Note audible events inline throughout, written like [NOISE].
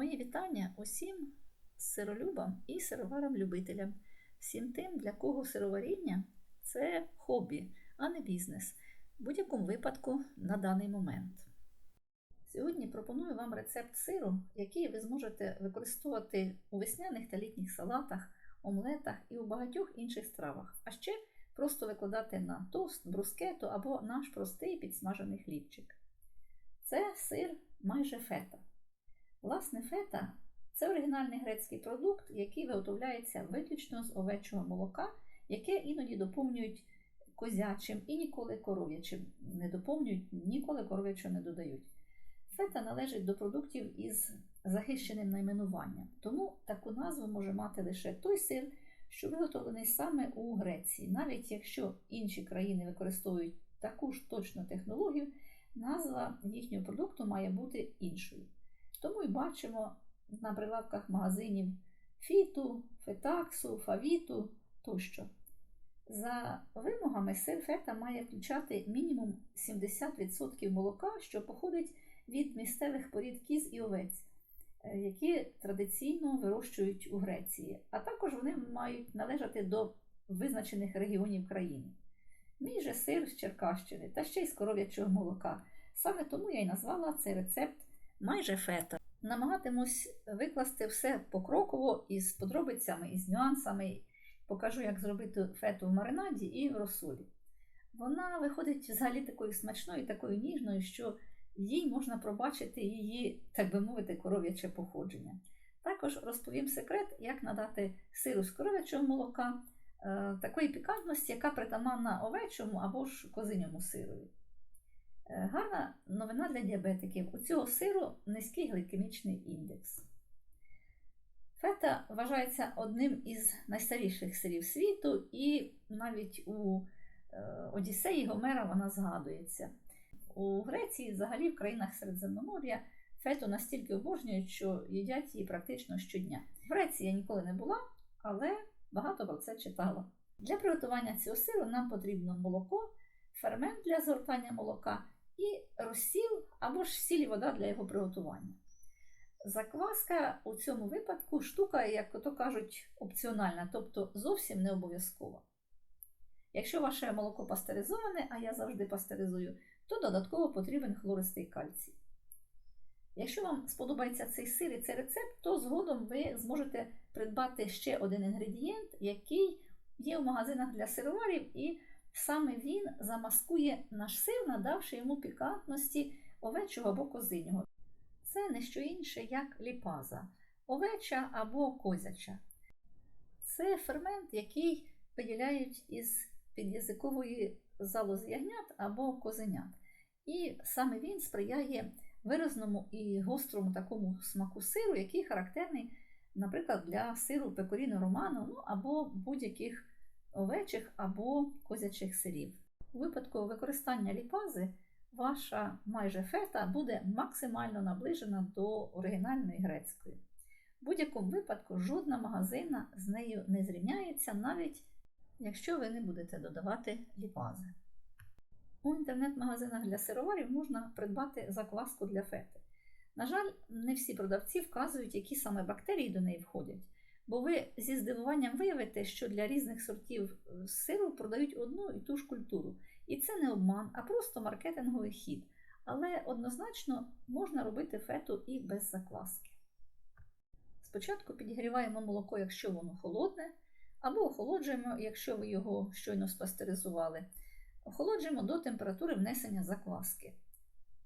Мої вітання усім сиролюбам і сироварам-любителям, всім тим, для кого сироваріння це хобі, а не бізнес, в будь-якому випадку на даний момент. Сьогодні пропоную вам рецепт сиру, який ви зможете використовувати у весняних та літніх салатах, омлетах і у багатьох інших стравах, а ще просто викладати на тост, брускету або наш простий підсмажений хлібчик. Це сир майже фета. Власне, фета це оригінальний грецький продукт, який виготовляється виключно з овечого молока, яке іноді доповнюють козячим і ніколи коров'ячим не доповнюють, ніколи коров'ячого не додають. Фета належить до продуктів із захищеним найменуванням, тому таку назву може мати лише той сир, що виготовлений саме у Греції. Навіть якщо інші країни використовують таку ж точну технологію, назва їхнього продукту має бути іншою. Тому й бачимо на прилавках магазинів фіту, фетаксу, фавіту тощо. За вимогами, сир фета має включати мінімум 70% молока, що походить від місцевих порід кіз і овець, які традиційно вирощують у Греції, а також вони мають належати до визначених регіонів країни. Мій же сир з Черкащини та ще й з коров'ячого молока. Саме тому я й назвала цей рецепт майже фета. Намагатимусь викласти все покроково із подробицями, із нюансами. Покажу, як зробити фету в маринаді і в розсолі. Вона виходить взагалі такою смачною, такою ніжною, що їй можна пробачити її, так би мовити, коров'яче походження. Також розповім секрет, як надати сиру з коров'ячого молока, е, такої пікантності, яка притаманна овечому або ж козиньому сирові. Е, гарна новина для діабетиків. У цього сиру низький гликемічний індекс. Фета вважається одним із найстаріших сирів світу, і навіть у е, Одіссеї Гомера вона згадується. У Греції, взагалі, в країнах Середземномор'я фету настільки обожнюють, що їдять її практично щодня. В Греції я ніколи не була, але багато про це читала. Для приготування цього сиру нам потрібно молоко, фермент для згортання молока і розсіл або ж сіль вода для його приготування. Закваска у цьому випадку штука, як то кажуть, опціональна, тобто зовсім не обов'язкова. Якщо ваше молоко пастеризоване, а я завжди пастеризую, то додатково потрібен хлористий кальцій. Якщо вам сподобається цей сир і цей рецепт, то згодом ви зможете придбати ще один інгредієнт, який є в магазинах для сироварів, і саме він замаскує наш сир, надавши йому пікантності овечого або козинього. Це не що інше, як ліпаза, овеча або козяча. Це фермент, який виділяють із під'язикової залози ягнят або козенят. І саме він сприяє виразному і гострому такому смаку сиру, який характерний, наприклад, для сиру пекоріно роману ну, або будь-яких овечих або козячих сирів. У випадку використання ліпази ваша майже фета буде максимально наближена до оригінальної грецької. В будь-якому випадку жодна магазина з нею не зрівняється, навіть якщо ви не будете додавати ліпази. У інтернет-магазинах для сироварів можна придбати закваску для фети. На жаль, не всі продавці вказують, які саме бактерії до неї входять, бо ви зі здивуванням виявите, що для різних сортів сиру продають одну і ту ж культуру. І це не обман, а просто маркетинговий хід. Але однозначно можна робити фету і без закваски. Спочатку підігріваємо молоко, якщо воно холодне, або охолоджуємо, якщо ви його щойно спастеризували. Охолоджуємо до температури внесення закваски,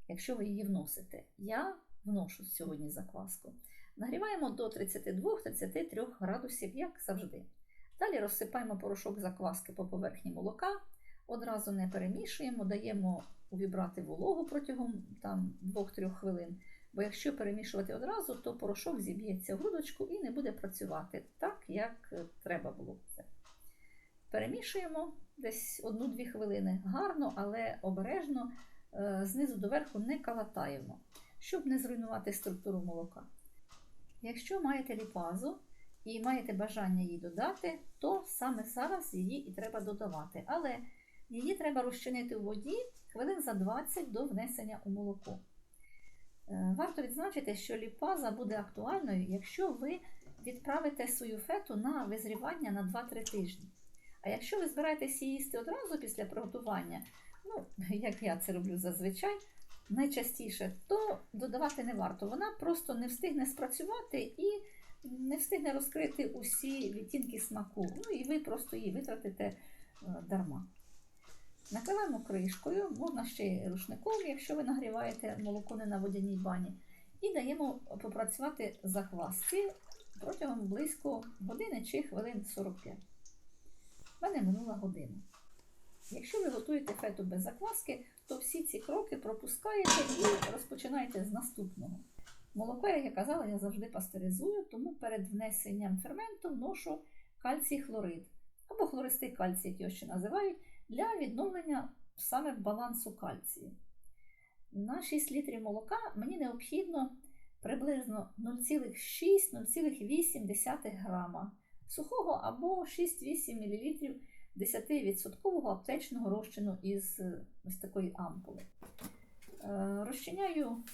якщо ви її вносите. Я вношу сьогодні закваску. Нагріваємо до 32-33 градусів, як завжди. Далі розсипаємо порошок закваски по поверхні молока, одразу не перемішуємо, даємо увібрати вологу протягом 2-3 хвилин. Бо якщо перемішувати одразу, то порошок зіб'ється в грудочку і не буде працювати так, як треба було це. Перемішуємо десь 1-2 хвилини гарно, але обережно, знизу до верху не калатаємо, щоб не зруйнувати структуру молока. Якщо маєте ліпазу і маєте бажання її додати, то саме зараз її і треба додавати. Але її треба розчинити у воді хвилин за 20 до внесення у молоко. Е, Варто відзначити, що ліпаза буде актуальною, якщо ви відправите свою фету на визрівання на 2-3 тижні. А якщо ви збираєтесь їсти одразу після приготування, ну, [LAUGHS] як я це роблю зазвичай, найчастіше, то додавати не варто. Вона просто не встигне спрацювати і не встигне розкрити усі відтінки смаку. Ну і ви просто її витратите е, дарма. Накриваємо кришкою, можна ще й рушником, якщо ви нагріваєте молоко не на водяній бані. І даємо попрацювати заквасці протягом близько години чи хвилин 45. В мене минула година. Якщо ви готуєте фету без закваски, то всі ці кроки пропускаєте і розпочинаєте з наступного. Молоко, як я казала, я завжди пастеризую, тому перед внесенням ферменту вношу кальцій хлорид або хлористий кальцій, як його ще називають, для відновлення саме балансу кальцію. На 6 літрів молока мені необхідно приблизно 0,6-0,8 грама сухого або 6-8 мл 10% аптечного розчину із е, ось такої ампули. Е, Розчиняю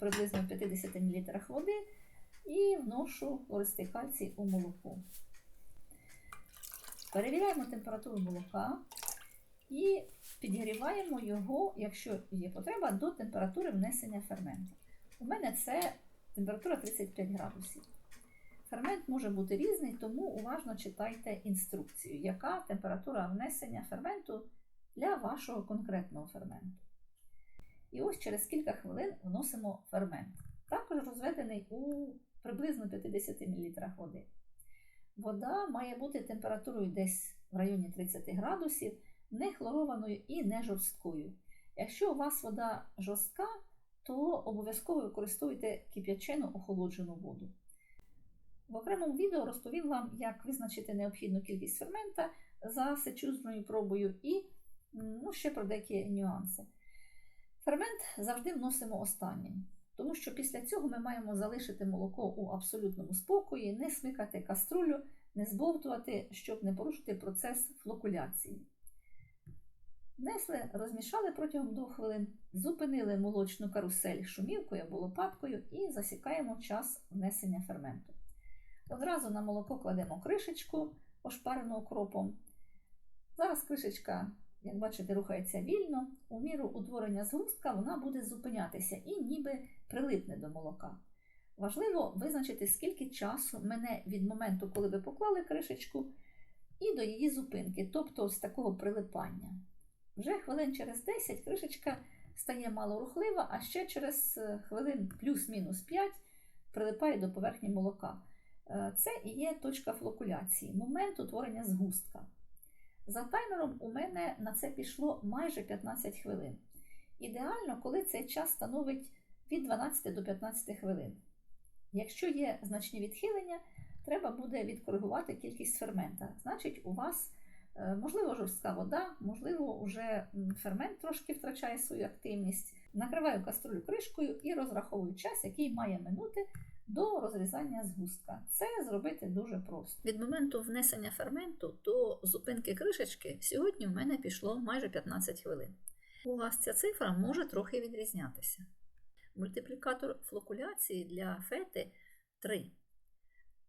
приблизно в 50 мл води і вношу хлористий кальцій у молоко. Перевіряємо температуру молока і підігріваємо його, якщо є потреба, до температури внесення ферменту. У мене це температура 35 градусів. Фермент може бути різний, тому уважно читайте інструкцію, яка температура внесення ферменту для вашого конкретного ферменту. І ось через кілька хвилин вносимо фермент, також розведений у приблизно 50 мл води. Вода має бути температурою десь в районі 30 градусів, не хлорованою і не жорсткою. Якщо у вас вода жорстка, то обов'язково використовуйте кип'ячену охолоджену воду. В окремому відео розповім вам, як визначити необхідну кількість фермента за сечузною пробою і ну, ще про деякі нюанси. Фермент завжди вносимо останнім, тому що після цього ми маємо залишити молоко у абсолютному спокої, не смикати каструлю, не збовтувати, щоб не порушити процес флокуляції. Внесли, розмішали протягом 2 хвилин, зупинили молочну карусель шумівкою або лопаткою і засікаємо час внесення ферменту. Одразу на молоко кладемо кришечку, ошпарену окропом. Зараз кришечка, як бачите, рухається вільно. У міру утворення згустка вона буде зупинятися і ніби прилипне до молока. Важливо визначити, скільки часу мене від моменту, коли ви поклали кришечку, і до її зупинки, тобто з такого прилипання. Вже хвилин через 10 кришечка стає мало рухлива, а ще через е, хвилин плюс-мінус 5 прилипає до поверхні молока. Е, Це і є точка флокуляції, момент утворення згустка. За таймером у мене на це пішло майже 15 хвилин. Ідеально, коли цей час становить від 12 до 15 хвилин. Якщо є значні відхилення, треба буде відкоригувати кількість фермента. Значить, у вас е, можливо жорстка вода, можливо, вже фермент трошки втрачає свою активність. Накриваю каструлю кришкою і розраховую час, який має минути до розрізання згустка. Це зробити дуже просто. Від моменту внесення ферменту до зупинки кришечки сьогодні в мене пішло майже 15 хвилин. У вас ця цифра може трохи відрізнятися. Мультиплікатор флокуляції для фети 3.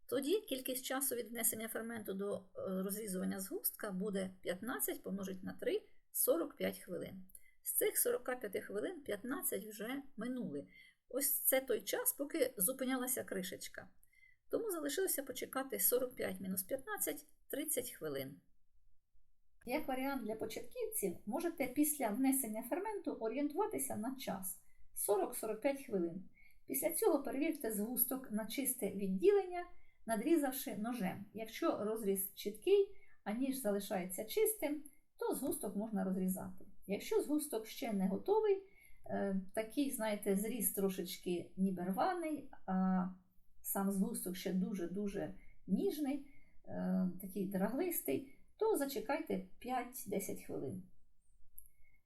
Тоді кількість часу від внесення ферменту до е, розрізування згустка буде 15 помножить на 3 45 хвилин. З цих 45 хвилин 15 вже минули. Ось це той час, поки зупинялася кришечка. Тому залишилося почекати 45 мінус 15 30 хвилин. Як варіант для початківців, можете після внесення ферменту орієнтуватися на час 40-45 хвилин. Після цього перевірте згусток на чисте відділення, надрізавши ножем. Якщо розріз чіткий, а ніж залишається чистим, то згусток можна розрізати. Якщо згусток ще не готовий, такий, знаєте, зріз трошечки ніби рваний, а сам згусток ще дуже-дуже ніжний, е, такий драглистий, то зачекайте 5-10 хвилин.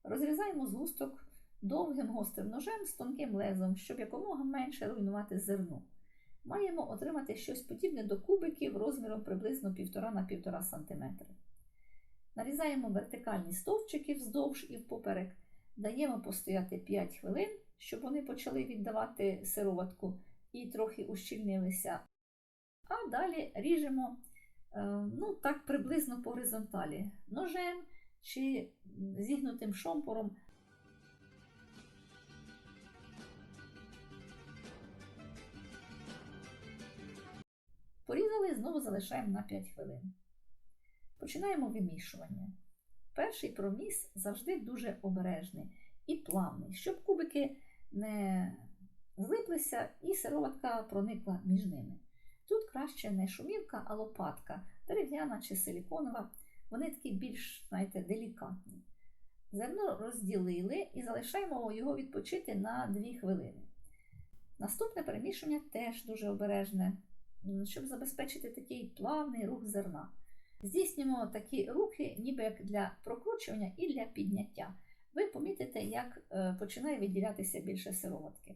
Розрізаємо згусток довгим гострим ножем з тонким лезом, щоб якомога менше руйнувати зерно. Маємо отримати щось подібне до кубиків розміром приблизно 1,5 на 1,5 см. Нарізаємо вертикальні стовпчики вздовж і впоперек, даємо постояти 5 хвилин, щоб вони почали віддавати сироватку і трохи ущільнилися. А далі ріжемо е, ну, так приблизно по горизонталі ножем чи зігнутим шомпуром. Порізали, знову залишаємо на 5 хвилин. Починаємо вимішування. Перший проміс завжди дуже обережний і плавний, щоб кубики не злиплися і сироватка проникла між ними. Тут краще не шумівка, а лопатка, дерев'яна чи силіконова. Вони такі більш, знаєте, делікатні. Зерно розділили і залишаємо його відпочити на 2 хвилини. Наступне перемішування теж дуже обережне, щоб забезпечити такий плавний рух зерна. Здійснюємо такі рухи, ніби як для прокручування і для підняття. Ви помітите, як е, починає відділятися більше сироватки.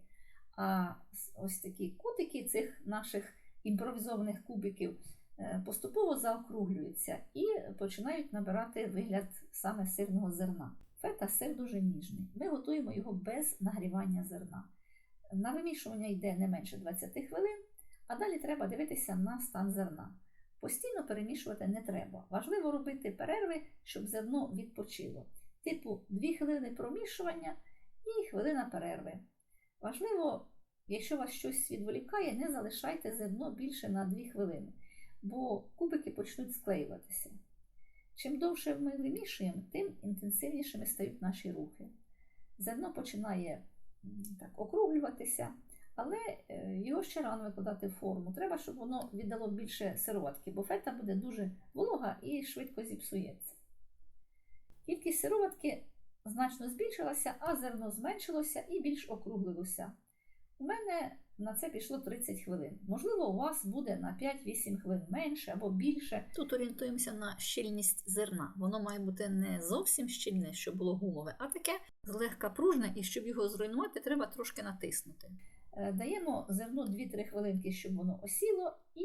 А ось такі кутики цих наших імпровізованих кубиків е, поступово заокруглюються і починають набирати вигляд саме сирного зерна. Фета сир дуже ніжний. Ми готуємо його без нагрівання зерна. На вимішування йде не менше 20 хвилин, а далі треба дивитися на стан зерна. Постійно перемішувати не треба. Важливо робити перерви, щоб зерно відпочило. Типу 2 хвилини промішування і хвилина перерви. Важливо, якщо вас щось відволікає, не залишайте зерно більше на 2 хвилини, бо кубики почнуть склеюватися. Чим довше ми вимішуємо, тим інтенсивнішими стають наші рухи. Зерно починає так, округлюватися, але е, його ще рано викладати в форму. Треба, щоб воно віддало більше сироватки, бо фета буде дуже волога і швидко зіпсується. Кількість сироватки значно збільшилася, а зерно зменшилося і більш округлилося. У мене на це пішло 30 хвилин. Можливо, у вас буде на 5-8 хвилин менше або більше. Тут орієнтуємося на щільність зерна. Воно має бути не зовсім щільне, щоб було гумове, а таке злегка пружне, і щоб його зруйнувати, треба трошки натиснути. Е, Даємо зерно 2-3 хвилинки, щоб воно осіло, і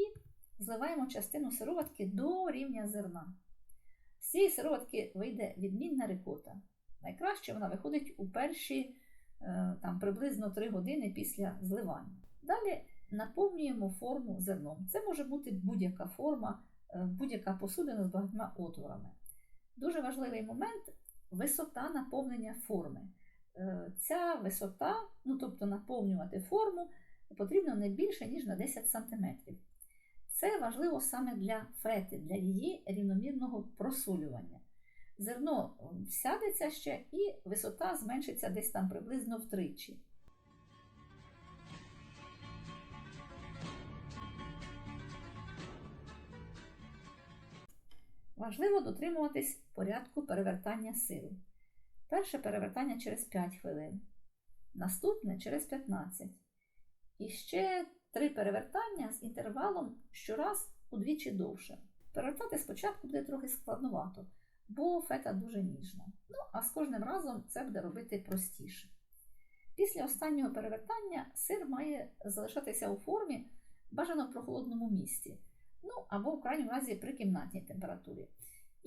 зливаємо частину сироватки до рівня зерна. З цієї сироватки вийде відмінна рикота. Найкраще вона виходить у перші е, там, приблизно 3 години після зливання. Далі наповнюємо форму зерном. Це може бути будь-яка форма, е, будь-яка посудина з багатьма отворами. Дуже важливий момент висота наповнення форми. Е, Ця висота, ну тобто наповнювати форму, потрібно не більше, ніж на 10 см. Це важливо саме для фети, для її рівномірного просолювання. Зерно всядеться ще і висота зменшиться десь там приблизно втричі. Важливо дотримуватись порядку перевертання сиру. Перше перевертання через 5 хвилин, наступне через 15. І ще три перевертання з інтервалом щораз удвічі довше. Перевертати спочатку буде трохи складновато, бо фета дуже ніжна. Ну, а з кожним разом це буде робити простіше. Після останнього перевертання сир має залишатися у формі бажано в прохолодному місці, ну або в крайньому разі при кімнатній температурі.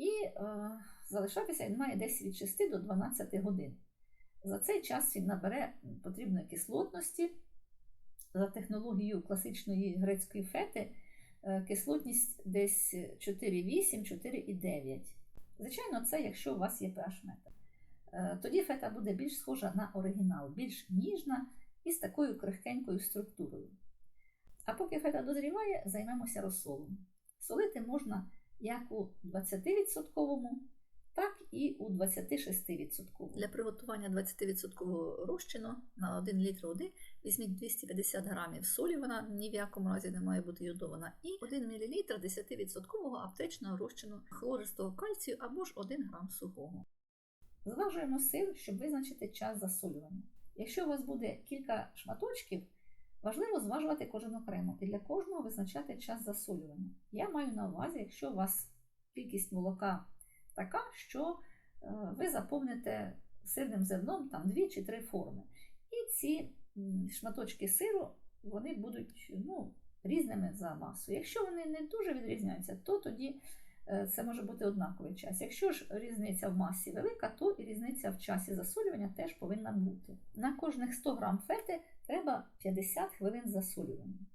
І е, залишатися він має десь від 6 до 12 годин. За цей час він набере потрібної кислотності. За технологією класичної грецької фети е, кислотність десь 4,8-4,9. Звичайно, це якщо у вас є pH метр. Е, Тоді фета буде більш схожа на оригінал, більш ніжна і з такою крихкенькою структурою. А поки фета дозріває, займемося розсолом. Солити можна як у 20%, так і у 26%. Для приготування 20% розчину на 1 літр води візьміть 250 грамів солі, вона ні в якому разі не має бути йодована, і 1 мл 10% аптечного розчину хлористого кальцію або ж 1 грам сухого. Зважуємо сир, щоб визначити час засолювання. Якщо у вас буде кілька шматочків, важливо зважувати кожен окремо і для кожного визначати час засолювання. Я маю на увазі, якщо у вас кількість молока така, що е, ви заповните сирним зерном там 2 чи 3 форми. І ці шматочки сиру вони будуть ну, різними за масою. Якщо вони не дуже відрізняються, то тоді е, це може бути однаковий час. Якщо ж різниця в масі велика, то і різниця в часі засолювання теж повинна бути. На кожних 100 грам фети треба 50 хвилин засолювання.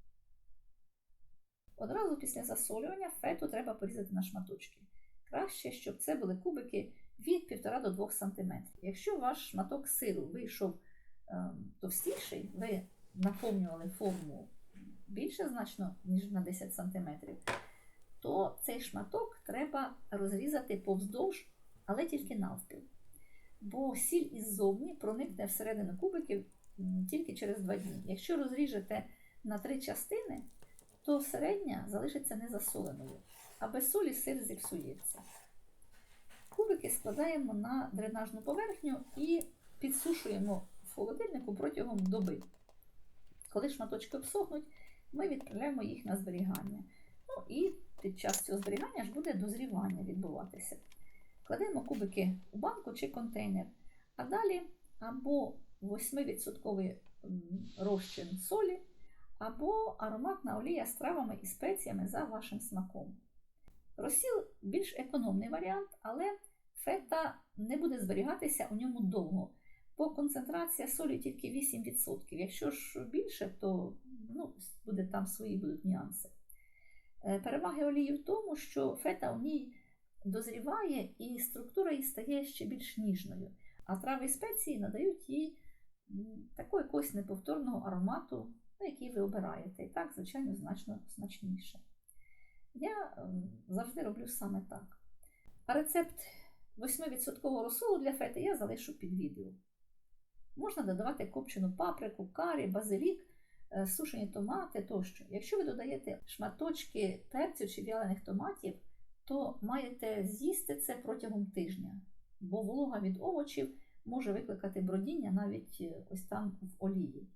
Одразу після засолювання фету треба порізати на шматочки. Краще, щоб це були кубики від 1,5 до 2 см. Якщо ваш шматок сиру вийшов е, товстіший, ви наповнювали форму більше значно, ніж на 10 см, то цей шматок треба розрізати повздовж, але тільки навпіл. Бо сіль іззовні проникне всередину кубиків тільки через 2 дні. Якщо розріжете на три частини, то середня залишиться незасоленою, а без солі сир зіпсується. Кубики складаємо на дренажну поверхню і підсушуємо в холодильнику протягом доби. Коли шматочки обсохнуть, ми відправляємо їх на зберігання. Ну і під час цього зберігання ж буде дозрівання відбуватися. Кладемо кубики у банку чи контейнер, а далі або 8% розчин солі, або ароматна олія з травами і спеціями за вашим смаком. Розсіл більш економний варіант, але фета не буде зберігатися у ньому довго, бо концентрація солі тільки 8%. Якщо ж більше, то ну, буде там свої будуть нюанси. Е, Переваги олії в тому, що фета у ній дозріває і структура її стає ще більш ніжною, а трави і спеції надають їй такого якогось неповторного аромату, ну, який ви обираєте. І так, звичайно, значно смачніше. Я ем, завжди роблю саме так. А рецепт 8% розсолу для фети я залишу під відео. Можна додавати копчену паприку, карі, базилік, е, сушені томати тощо. Якщо ви додаєте шматочки перцю чи вялених томатів, то маєте з'їсти це протягом тижня, бо волога від овочів може викликати бродіння навіть е, ось там в олії.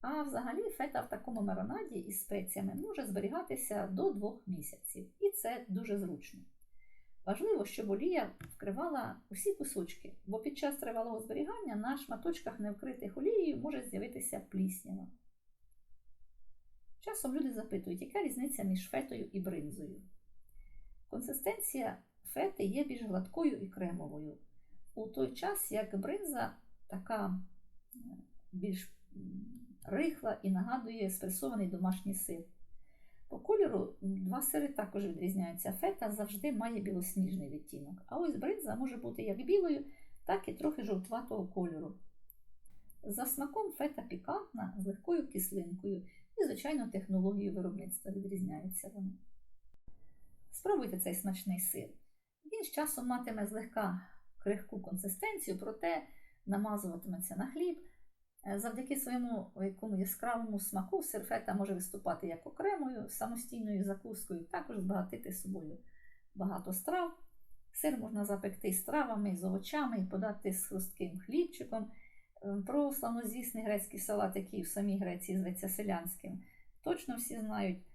А взагалі фета в такому маринаді із спеціями може зберігатися до 2 місяців, і це дуже зручно. Важливо, щоб олія вкривала усі кусочки, бо під час тривалого зберігання на шматочках не вкритих олією може з'явитися пліснява. Часом люди запитують, яка різниця між фетою і бринзою. Консистенція фети є більш гладкою і кремовою. У той час, як бринза така більш рихла і нагадує спресований домашній сир. По кольору два сири також відрізняються. Фета завжди має білосніжний відтінок, а ось бринза може бути як білою, так і трохи жовтуватого кольору. За смаком фета пікантна з легкою кислинкою і, звичайно, технологією виробництва відрізняються вони. Спробуйте цей смачний сир. Він з часом матиме злегка крихку консистенцію, проте намазуватиметься на хліб. Е, Завдяки своєму якому яскравому смаку сир фета може виступати як окремою самостійною закускою, також збагатити собою багато страв. Сир можна запекти з травами, з овочами і подати з хрустким хлібчиком. Е, Про славнозвісний грецький салат, який в самій Греції зветься селянським, точно всі знають.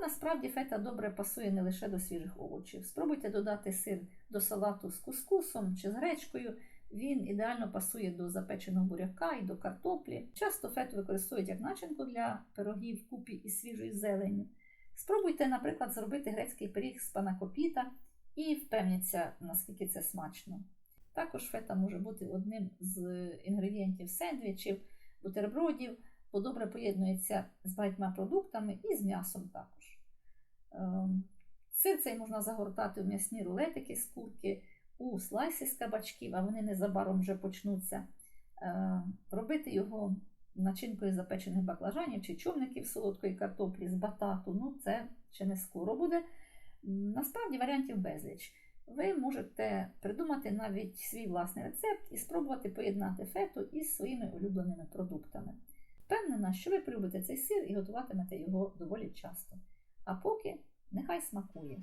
Насправді фета добре пасує не лише до свіжих овочів. Спробуйте додати сир до салату з кускусом чи з гречкою. Він ідеально пасує до запеченого буряка і до картоплі. Часто фету використовують як начинку для пирогів купі із свіжою зеленню. Спробуйте, наприклад, зробити грецький пиріг з панакопіта і впевніться, наскільки це смачно. Також фета може бути одним з інгредієнтів сендвічів, бутербродів, бо добре поєднується з багатьма продуктами і з м'ясом також. Ем, Сир цей можна загортати у м'ясні рулетики з курки, у слайси з кабачків, а вони незабаром вже почнуться. Е, Робити його начинкою запечених баклажанів чи човників солодкої картоплі з батату. Ну, це ще не скоро буде. Насправді варіантів безліч. Ви можете придумати навіть свій власний рецепт і спробувати поєднати фету із своїми улюбленими продуктами. Впевнена, що ви полюбите цей сир і готуватимете його доволі часто. А поки нехай смакує.